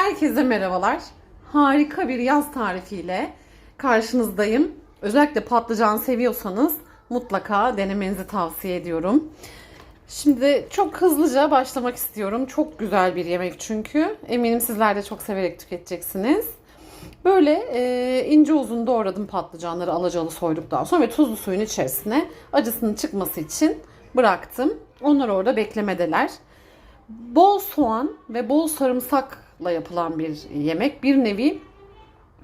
Herkese merhabalar. Harika bir yaz tarifiyle karşınızdayım. Özellikle patlıcan seviyorsanız mutlaka denemenizi tavsiye ediyorum. Şimdi çok hızlıca başlamak istiyorum. Çok güzel bir yemek çünkü. Eminim sizler de çok severek tüketeceksiniz. Böyle e, ince uzun doğradım patlıcanları alacalı soyduktan sonra ve tuzlu suyun içerisine acısının çıkması için bıraktım. Onlar orada beklemedeler. Bol soğan ve bol sarımsakla yapılan bir yemek. Bir nevi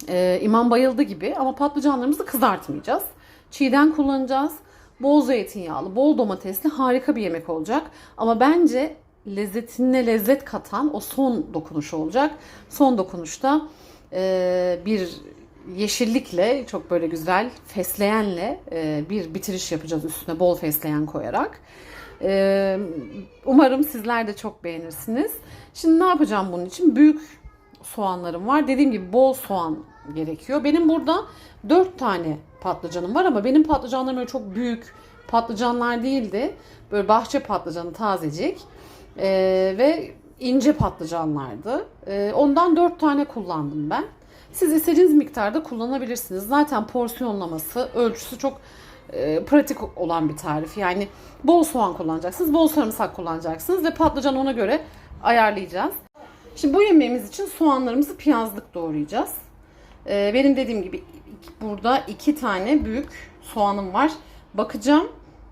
e, imam bayıldı gibi ama patlıcanlarımızı kızartmayacağız. Çiğden kullanacağız. Bol zeytinyağlı, bol domatesli harika bir yemek olacak. Ama bence lezzetine lezzet katan o son dokunuş olacak. Son dokunuşta e, bir yeşillikle çok böyle güzel fesleğenle e, bir bitiriş yapacağız üstüne bol fesleğen koyarak. Ee, umarım sizler de çok beğenirsiniz. Şimdi ne yapacağım bunun için? Büyük soğanlarım var. Dediğim gibi bol soğan gerekiyor. Benim burada 4 tane patlıcanım var ama benim patlıcanlarım öyle çok büyük patlıcanlar değildi. Böyle bahçe patlıcanı tazecik Ee, ve ince patlıcanlardı. Ee, ondan 4 tane kullandım ben. Siz istediğiniz miktarda kullanabilirsiniz. Zaten porsiyonlaması, ölçüsü çok e, pratik olan bir tarif. Yani bol soğan kullanacaksınız, bol sarımsak kullanacaksınız ve patlıcan ona göre ayarlayacağız. Şimdi bu yemeğimiz için soğanlarımızı piyazlık doğrayacağız. E, benim dediğim gibi burada iki tane büyük soğanım var. Bakacağım.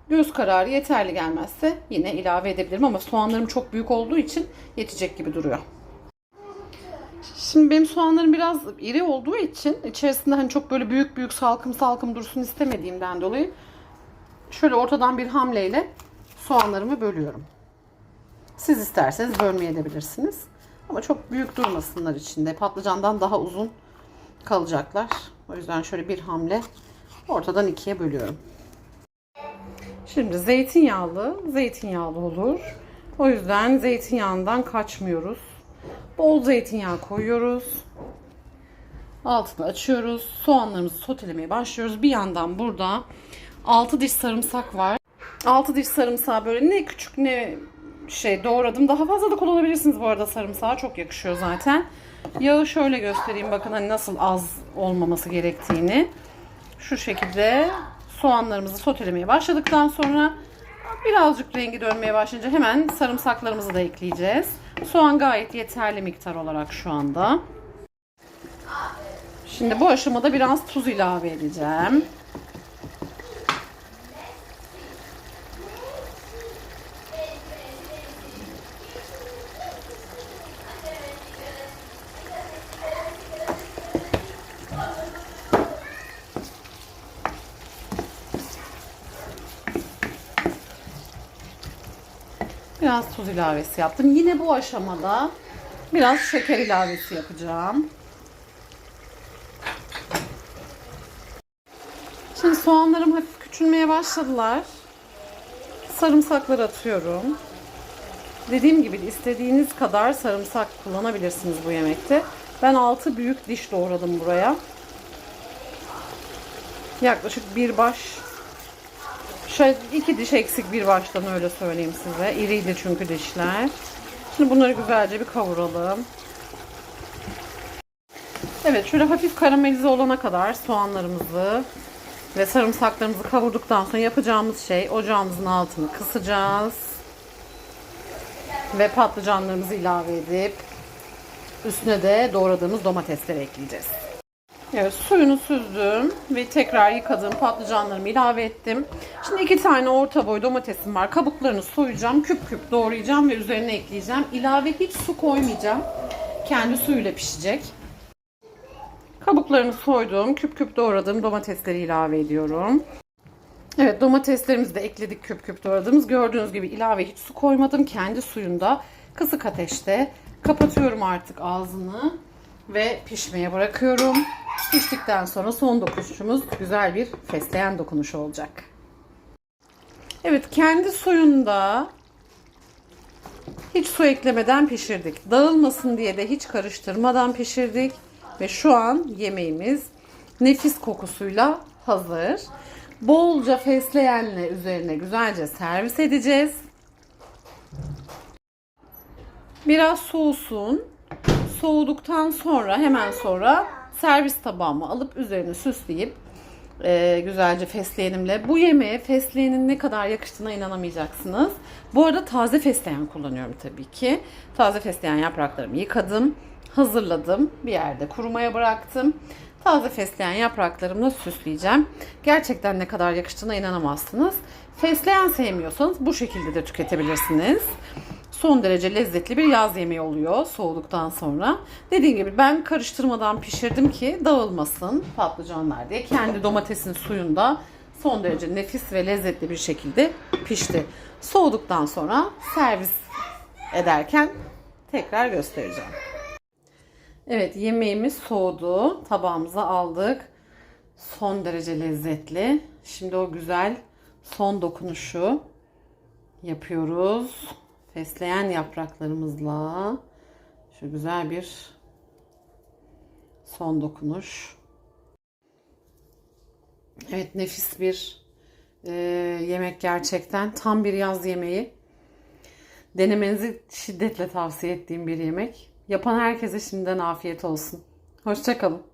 Göz kararı yeterli gelmezse yine ilave edebilirim ama soğanlarım çok büyük olduğu için yetecek gibi duruyor. Şimdi benim soğanlarım biraz iri olduğu için içerisinde hani çok böyle büyük büyük salkım salkım dursun istemediğimden dolayı şöyle ortadan bir hamleyle soğanlarımı bölüyorum. Siz isterseniz bölmeye edebilirsiniz. Ama çok büyük durmasınlar içinde. Patlıcandan daha uzun kalacaklar. O yüzden şöyle bir hamle ortadan ikiye bölüyorum. Şimdi zeytinyağlı, zeytinyağlı olur. O yüzden zeytinyağından kaçmıyoruz. Bol zeytinyağı koyuyoruz. Altını açıyoruz. Soğanlarımızı sotelemeye başlıyoruz. Bir yandan burada 6 diş sarımsak var. 6 diş sarımsağı böyle ne küçük ne şey doğradım. Daha fazla da kullanabilirsiniz bu arada sarımsağı. Çok yakışıyor zaten. Yağı şöyle göstereyim. Bakın hani nasıl az olmaması gerektiğini. Şu şekilde soğanlarımızı sotelemeye başladıktan sonra birazcık rengi dönmeye başlayınca hemen sarımsaklarımızı da ekleyeceğiz. Soğan gayet yeterli miktar olarak şu anda. Şimdi bu aşamada biraz tuz ilave edeceğim. Biraz tuz ilavesi yaptım. Yine bu aşamada biraz şeker ilavesi yapacağım. Şimdi soğanlarım hafif küçülmeye başladılar. Sarımsakları atıyorum. Dediğim gibi istediğiniz kadar sarımsak kullanabilirsiniz bu yemekte. Ben 6 büyük diş doğradım buraya. Yaklaşık bir baş Şöyle iki diş eksik bir baştan öyle söyleyeyim size. İriydi çünkü dişler. Şimdi bunları güzelce bir kavuralım. Evet şöyle hafif karamelize olana kadar soğanlarımızı ve sarımsaklarımızı kavurduktan sonra yapacağımız şey ocağımızın altını kısacağız. Ve patlıcanlarımızı ilave edip üstüne de doğradığımız domatesleri ekleyeceğiz. Evet suyunu süzdüm ve tekrar yıkadığım patlıcanlarımı ilave ettim. Şimdi iki tane orta boy domatesim var. Kabuklarını soyacağım, küp küp doğrayacağım ve üzerine ekleyeceğim. İlave hiç su koymayacağım. Kendi suyuyla pişecek. Kabuklarını soydum, küp küp doğradığım domatesleri ilave ediyorum. Evet domateslerimizi de ekledik küp küp doğradığımız. Gördüğünüz gibi ilave hiç su koymadım. Kendi suyunda kısık ateşte kapatıyorum artık ağzını ve pişmeye bırakıyorum. Piştikten sonra son dokunuşumuz güzel bir fesleğen dokunuşu olacak. Evet kendi suyunda hiç su eklemeden pişirdik. Dağılmasın diye de hiç karıştırmadan pişirdik. Ve şu an yemeğimiz nefis kokusuyla hazır. Bolca fesleğenle üzerine güzelce servis edeceğiz. Biraz soğusun. soğuduktan sonra hemen sonra servis tabağıma alıp üzerine süsleyip e, güzelce fesleğenimle. Bu yemeğe fesleğenin ne kadar yakıştığına inanamayacaksınız. Bu arada taze fesleğen kullanıyorum tabii ki. Taze fesleğen yapraklarımı yıkadım, hazırladım. Bir yerde kurumaya bıraktım. Taze fesleğen yapraklarımla süsleyeceğim. Gerçekten ne kadar yakıştığına inanamazsınız. Fesleğen sevmiyorsanız bu şekilde de tüketebilirsiniz son derece lezzetli bir yaz yemeği oluyor soğuduktan sonra. Dediğim gibi ben karıştırmadan pişirdim ki dağılmasın patlıcanlar diye. Kendi domatesin suyunda son derece nefis ve lezzetli bir şekilde pişti. Soğuduktan sonra servis ederken tekrar göstereceğim. Evet yemeğimiz soğudu. Tabağımıza aldık. Son derece lezzetli. Şimdi o güzel son dokunuşu yapıyoruz fesleğen yapraklarımızla şu güzel bir son dokunuş. Evet nefis bir e, yemek gerçekten. Tam bir yaz yemeği. Denemenizi şiddetle tavsiye ettiğim bir yemek. Yapan herkese şimdiden afiyet olsun. Hoşçakalın.